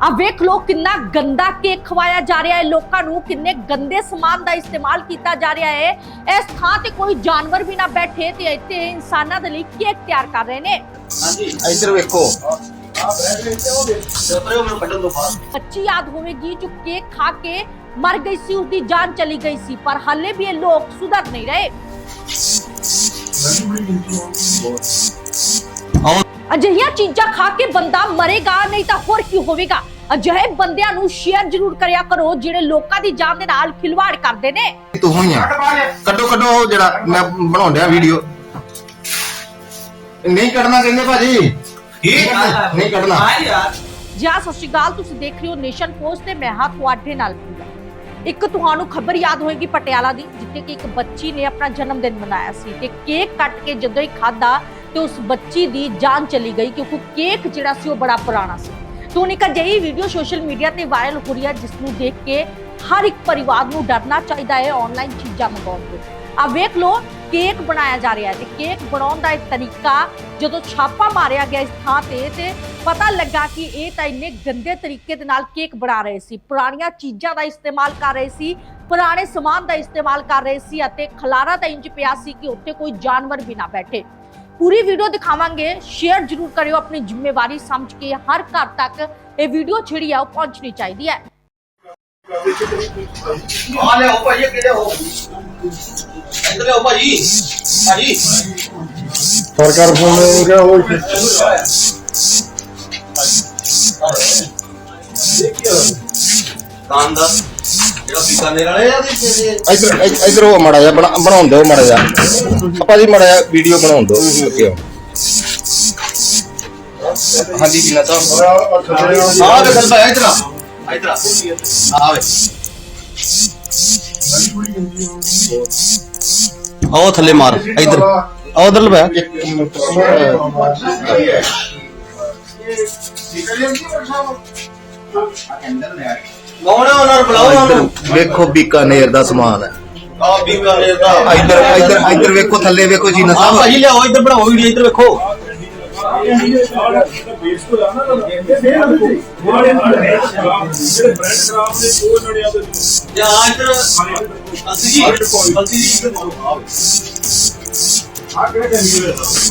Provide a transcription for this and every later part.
ਆ ਵੇਖ ਲੋ ਕਿੰਨਾ ਗੰਦਾ ਕੇਕ ਖਵਾਇਆ ਜਾ ਰਿਹਾ ਹੈ। ਲੋਕਾਂ ਨੂੰ ਕਿੰਨੇ ਗੰਦੇ ਸਮਾਨ ਦਾ ਇਸਤੇਮਾਲ ਕੀਤਾ ਜਾ ਰਿਹਾ ਹੈ। ਇਸ ਥਾਂ ਤੇ ਕੋਈ ਜਾਨਵਰ ਵੀ ਨਾ ਬੈਠੇ ਤੇ ਇੱਥੇ ਇਨਸਾਨਾਂ ਦੇ ਲਈ ਕੇਕ ਤਿਆਰ ਕਰ ਰਹੇ ਨੇ। ਇੱਧਰ ਵੇਖੋ। ਬੱਚੀ ਯਾਦ ਹੋਵੇਗੀ ਜੋ ਕੇਕ ਖਾ ਕੇ ਮਰ ਗਈ ਸੀ ਉਸਦੀ ਜਾਨ ਚਲੀ ਗਈ ਸੀ ਪਰ ਹਾਲੇ ਵੀ ਇਹ ਲੋਕ ਸੁਧਰ ਨਹੀਂ ਰਹੇ। ਅਜਿਹੀਆਂ ਚੀਜ਼ਾਂ ਖਾ ਕੇ ਬੰਦਾ ਮਰੇਗਾ ਨਹੀਂ ਤਾਂ ਹੋਰ ਕੀ ਹੋਵੇਗਾ? ਅਜਿਹੇ ਬੰਦਿਆਂ ਨੂੰ ਸ਼ੇਅਰ ਜ਼ਰੂਰ ਕਰਿਆ ਕਰੋ ਜਿਹੜੇ ਲੋਕਾਂ ਦੀ ਜਾਨ ਦੇ ਨਾਲ ਖਿਲਵਾੜ ਕਰਦੇ ਨੇ। ਤੂੰ ਹੋਈਆਂ। ਕੱਢੋ ਕੱਢੋ ਉਹ ਜਿਹੜਾ ਮੈਂ ਬਣਾਉਣ ਡਿਆ ਵੀਡੀਓ ਨਹੀਂ ਕੱਢਣਾ ਕਹਿੰਦੇ ਭਾਜੀ। ਨਹੀਂ ਕੱਢਣਾ ਜੀ ਸਤਿ ਸ਼੍ਰੀ ਅਕਾਲ ਤੁਸੀਂ ਦੇਖ ਰਹੇ ਹੋ ਨੇਸ਼ਨ ਪੋਸਟ ਤੇ ਮੈਂ ਹਾਂ ਤੁਹਾਡੇ ਨਾਲ ਇੱਕ ਤੁਹਾਨੂੰ ਖਬਰ ਯਾਦ ਹੋਏਗੀ ਪਟਿਆਲਾ ਦੀ ਜਿੱਥੇ ਕਿ ਇੱਕ ਬੱਚੀ ਨੇ ਆਪਣਾ ਜਨਮ ਦਿਨ ਮਨਾਇਆ ਸੀ ਤੇ ਕੇਕ ਕੱਟ ਕੇ ਜਦੋਂ ਹੀ ਖਾਦਾ ਤੇ ਉਸ ਬੱਚੀ ਦੀ ਜਾਨ ਚਲੀ ਗਈ ਕਿਉਂਕਿ ਕੇਕ ਜਿਹੜਾ ਸੀ ਉਹ ਬੜਾ ਪੁਰਾਣਾ ਸੀ। ਤੋਂ ਇੱਕ ਅਜਿਹੀ ਵੀਡੀਓ ਸੋਸ਼ਲ ਮੀਡੀਆ ਤੇ ਵਾਇਰਲ ਹੋ ਰਹੀ ਹੈ ਜਿਸ ਨੂੰ ਦੇਖ ਕੇ ਹਰ ਇੱਕ ਪਰਿਵਾਰ ਨੂੰ ਡਰਨਾ ਚਾਹੀਦਾ ਹੈ ਆਨਲਾਈਨ ਚੀਜ਼ਾਂ ਮੰਗਾਉਣ ਤੋਂ। ਆ ਵੇਖ ਲਓ ਕੇਕ ਬਣਾਇਆ ਜਾ ਰਿਹਾ ਹੈ ਤੇ ਕੇਕ ਬਣਾਉਣ ਦਾ ਇਹ ਤਰੀਕਾ ਜਦੋਂ ਛਾਪਾ ਮਾਰਿਆ ਗਿਆ ਇਸ ਥਾਂ ਤੇ ਤੇ ਪਤਾ ਲੱਗਾ ਕਿ ਇਹ ਤਾਂ ਇੰਨੇ ਗੰਦੇ ਤਰੀਕੇ ਦੇ ਨਾਲ ਕੇਕ ਬਣਾ ਰਹੇ ਸੀ। ਪੁਰਾਣੀਆਂ ਚੀਜ਼ਾਂ ਦਾ ਇਸਤੇਮਾਲ ਕਰ ਰਹੇ ਸੀ, ਪੁਰਾਣੇ ਸਮਾਨ ਦਾ ਇਸਤੇਮਾਲ ਕਰ ਰਹੇ ਸੀ ਅਤੇ ਖਲਾਰਾ ਤਾਂ ਇੰਜ ਪਿਆ ਸੀ ਕਿ ਉੱਥੇ ਕੋਈ ਜਾਨਵਰ ਵੀ ਨਾ ਬੈਠੇ। ਪੂਰੀ ਵੀਡੀਓ ਦਿਖਾਵਾਂਗੇ ਸ਼ੇਅਰ ਜ਼ਰੂਰ ਕਰਿਓ ਆਪਣੀ ਜ਼ਿੰਮੇਵਾਰੀ ਸਮਝ ਕੇ ਹਰ ਘਰ ਤੱਕ ਇਹ ਵੀਡੀਓ ਜਿਹੜੀ ਆ ਉਹ ਪਹੁੰਚਣੀ ਚਾਹੀਦੀ ਹੈ ਆ ਲੈ ਉਹ ਭਾਈ ਕਾਂ ਦਾ ਜਿਹੜਾ ਬੀਕਾਨੇਰ ਵਾਲੇ ਆ ਦੇ ਜਿਹੜੇ ਇੱਧਰ ਇੱਧ- ਇੱਧਰ ਉਹ ਮੜਾ ਜਾ ਬਣਾਉਣ ਦਿਓ ਮੜਾ ਜਾ ਆਪਾਂ ਜੀ ਮੜਾ ਜਾ ਵੀਡੀਓ ਬਣਾਉਣ ਦਿਓ ਓਕੇ ਹਾਂਜੀ ਜੀ ਨਾ ਤਾਂ ਆ ਦੇ ਗੱਲ ਭਾਈ ਇੱਧਰ ਆ ਇੱਧਰ ਆ ਆ ਵੇ ਆਓ ਥੱਲੇ ਮਾਰ ਇੱਧਰ ਆ ਉਧਰ ਲਵਾ ਕੌਣ ਆ ਉਹਨਾਂ ਨੂੰ ਬੁਲਾਓ ਉਹਨਾਂ ਨੂੰ? ਵੇਖੋ ਬੀਕਾਨੇਰ ਦਾ ਸਮਾਨ ਹੈ। ਆ ਬੀਕਾਨੇਰ ਦਾ। ਇੱਧਰ ਇੱਧਰ ਇੱਧਰ ਵੇਖੋ ਥੱਲੇ ਵੇਖੋ ਜੀ ਨਾ ਆ ਭਾਜੀ ਲਿਆਓ ਇੱਧਰ ਬਣਾਓ ਵੀਡੀਓ ਇੱਧਰ ਵੇਖੋ। ਜਾਂ ਇੱਧਰ ਅਸੀਂ ਜੀ ਅਸੀਂ ਜੀ। ਇੱਧਰ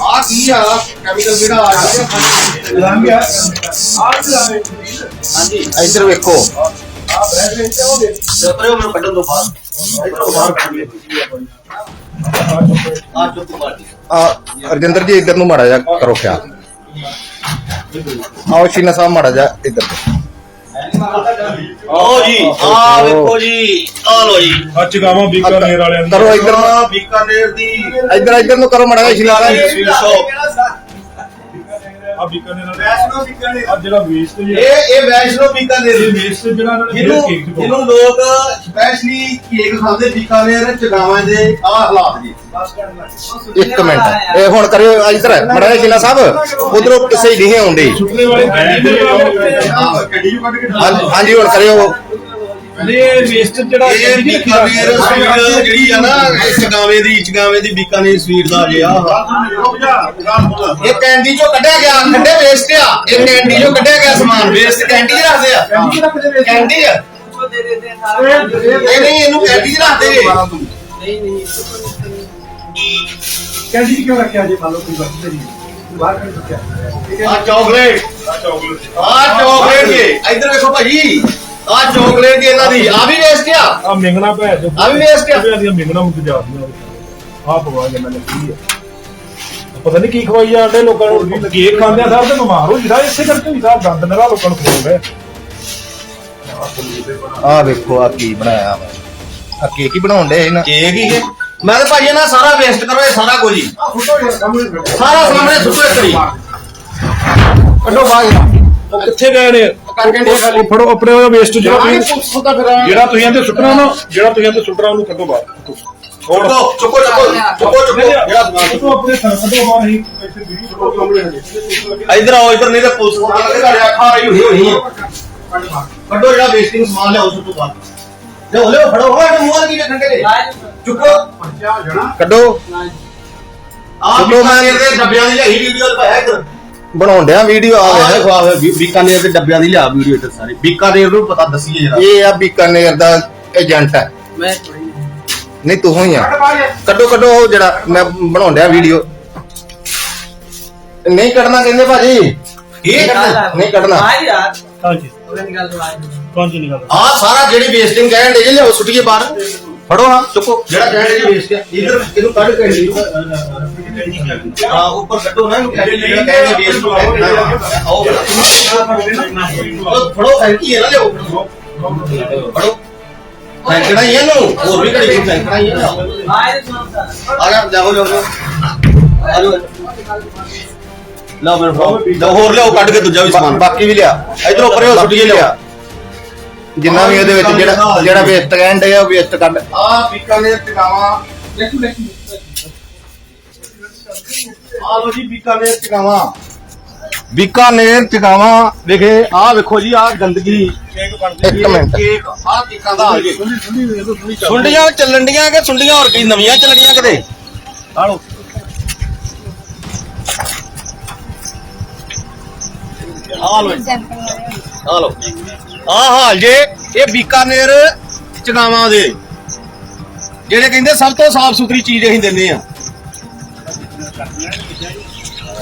ਆ ਕੀ ਆ? ਕੈਮੀਕਲ ਜਿਹੜਾ ਆ ਗਿਆ? ਹਾਂਜੀ। ਇੱਧਰ ਵੇਖੋ। ਜਪਰੇ ਮੈਨੂੰ ਕੱਢਣ ਤੋਂ ਬਾਅਦ ਇੱਧਰ ਬਾਹਰ ਕੱਢ ਲਿਓ ਆ ਚੁੱਪ ਮਾਰ ਆ ਅਰਜਿੰਦਰ ਜੀ ਇੱਧਰ ਨੂੰ ਮੜਾ ਜਾ ਕਰੋ ਖਿਆਲ। ਆਓ ਸ਼ੀਨਾ ਸਾਹਿਬ ਮੜਾ ਜਾ ਇੱਧਰ ਆਓ ਜੀ ਆ ਵੇਖੋ ਜੀ ਆ ਲੋ ਜੀ। ਅੱਜ ਗਾਵਾਂ ਬੀਕਾਨੇਰ ਵਾਲਿਆਂ ਦੀ। ਕਰੋ ਇੱਧਰ ਆ ਬੀਕਾਨੇਰ ਦੀ ਇੱਧਰ ਇੱਧਰ ਨੂੰ ਕਰੋ ਮੜਾ ਜਾ ਸ਼ੀਨਾ ਸਾਹਿਬ। ਆ ਬੀਕਾਨੇਰ ਵਾਲੇ ਆ ਜਿਹੜਾ ਵੇਸਟ ਜੀ ਇਹ ਇਹ ਵੈਸ਼ਨੋ ਬੀਕਾਨੇਰ ਇਹ ਦੀ ਵੇਸਟ ਜਿਹੜਾ ਇਹਨਾਂ ਨੇ ਜਿਹਨੂੰ ਕੇਕ ਚ ਜਿਹਨੂੰ ਲੋਕ ਸਪੈਸ਼ਲੀ ਕੇਕ ਖਾਂਦੇ ਬੀਕਾਨੇਰ ਚਗਾਵਾਂ ਦੇ ਆ ਹਾਲਾਤ ਜੀ ਇੱਕ ਮਿੰਟ। ਇਹ ਹੁਣ ਕਰਿਓ ਇੱਧਰ। ਮੜਾ ਜਾ ਸ਼ੀਨਾ ਸਾਹਿਬ ਉਧਰੋਂ ਕਿਸੇ ਹੀ ਨਹੀਂ ਆਉਂਦੇ। ਸੁਪਨੇ ਵਾਲੇ ਹਾਂਜੀ ਹੁਣ ਕਰਿਓ। ਇਹ ਵੇਸਟ ਜਿਹੜਾ ਇਹ ਬੀਕਾਨੇਰ ਸਵੀਟ ਜਿਹੜੀ ਆ ਨਾ ਇਹ ਚਗਾਵੇਂ ਦੀ ਚਗਾਵੇਂ ਦੀ ਬੀਕਾਨੇਰ ਸਵੀਟ ਦਾ ਜੇ ਆ ਇਹ ਕੈਂਡੀ ਚੋਂ ਕੱਢਿਆ ਗਿਆ ਖੰਡੇ ਵੇਸਟ ਆ। ਇਹ ਕੈਂਡੀ ਚੋਂ ਕੱਢਿਆ ਗਿਆ ਸਮਾਨ। ਵੇਸਟ ਕੈਂਡੀ ਰੱਖਦੇ ਆ। ਕੈਂਡੀ ਆ? ਇਹ ਨਹੀਂ ਇਹਨੂੰ ਕੈਂਡੀ ਰੱਖਦੇ ਜੇ ਕੈਂਡੀ ਕਿਉਂ ਰੱਖਿਆ ਜੇ? ਮੰਨ ਲਓ ਕੋਈ ਵਰਤ ਨਹੀਂ। ਕੱਢ ਆ ਚਾਕਲੇਟ ਆ ਚਾਕਲੇਟ ਆ ਚਾਕਲੇਟ ਜੀ। ਇੱਧਰ ਵੇਖੋ ਭਾਜੀ। ਆ ਚਾਕਲੇਟ ਜੀ ਇਹਨਾਂ ਦੀ। ਆ ਵੀ ਵੇਸਟ ਆ? ਆ ਮਿੰਗਣਾ ਭੈ ਜੋ ਆ ਵੀ waste ਆ। ਦੀਆਂ ਮਿੰਗਣਾ ਮੁੱਕ ਜਾਂਦੀਆਂ ਆ ਪਵਾ ਕੇ ਮੈਂ ਲੱਗੀ ਆ। ਪਤਾ ਨਹੀਂ ਕੀ ਖਵਾਈ ਜਾਂਦੇ ਲੋਕਾਂ ਨੂੰ। ਕੇਕ ਖਾਂਦੇ ਆ ਸਭ ਤੇ ਬਿਮਾਰ ਹੋ ਜਿਹੜਾ ਇਸੇ ਕਰਕੇ ਵੀ ਸਾਹਿਬ ਗੰਦ ਨਰਾ ਲੋਕਾਂ ਨੂੰ ਖਵਾਉਂਦੇ ਆ। ਵੇਖੋ ਆ ਕੀ ਬਣਾਇਆ ਵਾ। ਆ ਕੇਕ ਹੀ ਬਣਾਉਣ ਦੇ ਇਹਨਾਂ ਕੇਕ ਹੀ ਇਹ ਮੈਂ ਤਾਂ ਭਾਜੀ ਨਾ ਸਾਰਾ ਵੇਸਟ ਕਰੋ ਇਹ ਸਾਰਾ ਕੁਝ ਹੀ। ਸਾਰਾ ਸਾਹਮਣੇ ਸੁੱਟੋ ਇੱਕ ਵਾਰੀ ਕੱਢੋ ਬਾਹਰ। ਉਹ ਕਿੱਥੇ ਗਏ ਨੇ? ਉਹ ਫੜੋ ਆਪਣੇ ਉਹ ਵੇਸਟ ਜਿਹੜਾ ਤੁਸੀਂ ਜਿਹੜਾ ਤੁਸੀਂ ਇਹਦੇ ਸੁੱਟਣਾ ਨਾ ਜਿਹੜਾ ਤੁਸੀਂ ਇਹਦੇ ਸੁੱਟਣਾ ਉਹਨੂੰ ਕੱਢੋ ਬਾਹਰ। ਚੁੱਕੋ ਚੁੱਕੋ ਚੁੱਕੋ ਚੁੱਕੋ ਚੁੱਕੋ। ਜਿਹੜਾ ਕੱਢੋ ਆਪਣੇ ਕੱਢੋ ਬਾਹਰ ਹੀ ਇੱਥੇ ਵੀਡੀਓ ਇੱਧਰ ਆਓ ਇੱਧਰ ਨਹੀਂ ਤਾਂ ਪੁਲਿਸ ਕੋਲ ਲੱਗੇ ਤੁਹਾਡੇ ਅੱਖਾਂ ਆਈ ਹੋਈ ਹੋਣੀ ਹੈ। ਕੱਢੋ ਜਿਹੜਾ ਵੇਸਟਿੰਗ ਸਮਾਨ ਲਿਆਓ ਸੁੱਟੋ ਬਾਹਰ ਲਿਓ ਲਿਓ ਫੜੋ। ਹੋਏ ਤੇ ਮੂੰਹ ਕੀ ਠੰਡੇ ਦੇ। ਚੁੱਕੋ। ਕੱਢੋ। ਚੁੱਕੋ ਮੈਂ- ਮੈਂ ਦੇ ਡੱਬਿਆਂ ਦੀ ਲਈ ਵੀਡੀਓ ਪਾਇਆ ਇੱਧਰ। ਬਣਾਉਣ ਡਿਆ ਵੀਡੀਓ ਆ ਆਹ ਵੇ ਦੇਖੋ ਆ ਵੇ, ਬੀਕਾਨੇਰ ਦੇ ਡੱਬਿਆਂ ਦੀ ਲਿਆ ਵੀਡੀਓ ਇੱਧਰ ਸਾਰੇ। ਬੀਕਾਨੇਰ ਨੂੰ ਪਤਾ ਦੱਸੀਏ ਜਰਾ ਇਹ ਆ ਬੀਕਾਨੇਰ ਦਾ ਏਜੰਟ ਹੈ। ਮੈਂ ਨਹੀਂ। ਤੂੰ ਹੀ ਆ। ਕੱਢੋ ਕੱਢੋ ਉਹ ਜਿਹੜਾ ਮੈਂ ਬਣਾਉਣ ਡਿਆ ਵੀਡੀਓ ਨਹੀਂ ਕੱਢਣਾ ਕਹਿੰਦੇ ਭਾਜੀ। ਇਹ ਕੱਢਣਾ ਨਹੀਂ ਕੱਢਣਾ। ਆ ਯਾਰ ਹਾਂਜੀ। ਉਹਨੇ ਦੋ ਆ ਕੌਣ ਜੀ ਨਿਕਲ ਆ ਸਾਰਾ ਜਿਹੜੀ ਵੇਸਟਿੰਗ ਕਹਿਣ ਦੇ ਜੇ ਲਿਆਓ ਸੁੱਟੀਏ ਬਾਹਰ। ਫੜੋ ਹਾਂ ਚੁੱਕੋ। ਜਿਹੜਾ ਕਹਿਣ ਦੇ ਜੀ ਵੇਸਟ ਆ। ਇਧਰ ਇਹਨੂੰ ਕੱਢ ਕੇ। ਲਈ ਆ ਉੱਪਰ ਕੱਢੋ ਨਾ ਇਹਨੂੰ ਕਹਿ ਜਿਹੜਾ ਕਹਿਣ ਦੇ ਵੇਸਟ ਆਓ ਫੜੋ, ਫੜੋ ਫੈਂਕੀ ਹੈ ਨਾ ਲਿਆਓ। ਫੜੋ। ਫੈਂਕਣਾ ਹੀ ਹੈ ਇਹਨੂੰ। ਹੋਰ ਵੀ ਘੜੀ ਨੂੰ ਫੈਂਕਣਾ ਹੀ ਹੈ ਆ ਇਹ ਸੁਣਦਾ ਆ ਜਾ ਜਾਓ ਜਾਓ ਜਾਓ। ਆ ਜਾਓ। ਲਓ ਮੇਰੇ ਫੜੋ ਲਓ ਹੋਰ ਲਿਆਓ ਕੱਢ ਕੇ ਦੂਜਾ ਵੀ ਸਮਾਨ। ਬਾਕੀ ਵੀ ਲਿਆ। ਇਧਰੋਂ ਪਰੇ ਸੁੱਟੀਏ ਲਿਆ ਜਿੰਨਾ ਵੀ ਉਹਦੇ ਵਿੱਚ ਜਿਹੜਾ ਜਿਹੜਾ ਵੇਸਟ ਕਹਿੰਦੇ ਆ ਉਹ ਵੇਸਟ ਕੱਢ ਆ ਬੀਕਾਨੇਰ ਟਿਕਾਵਾ। ਆ ਲੋ ਜੀ ਬੀਕਾਨੇਰ ਟਿਕਾਵਾ। ਬੀਕਾਨੇਰ ਟਿਕਾਵਾ ਵੇਖੇ ਆ ਵੇਖੋ ਜੀ ਆ ਗੰਦਗੀ ਇੱਕ ਮਿੰਟ ਕੇਕ ਆ ਕੇਕਾਂ ਦਾ ਆ ਗਏ ਸੁੰਡੀਆਂ ਚੱਲਣ ਡੀਆਂ ਕਿ ਸੁੰਡੀਆਂ ਹੋਰ ਕੀ ਨਵੀਆਂ ਚੱਲਣੀਆਂ ਕਿਤੇ? ਆ ਲੋ ਆ ਲੋ ਆ ਲੋ ਆ ਹਾਲ ਜੇ ਇਹ ਬੀਕਾਨੇਰ ਚਗਾਵਾਂ ਦੇ। ਜਿਹੜੇ ਕਹਿੰਦੇ ਸਭ ਤੋਂ ਸਾਫ਼ ਸੁਥਰੀ ਚੀਜ਼ ਅਸੀਂ ਦਿੰਦੇ ਆ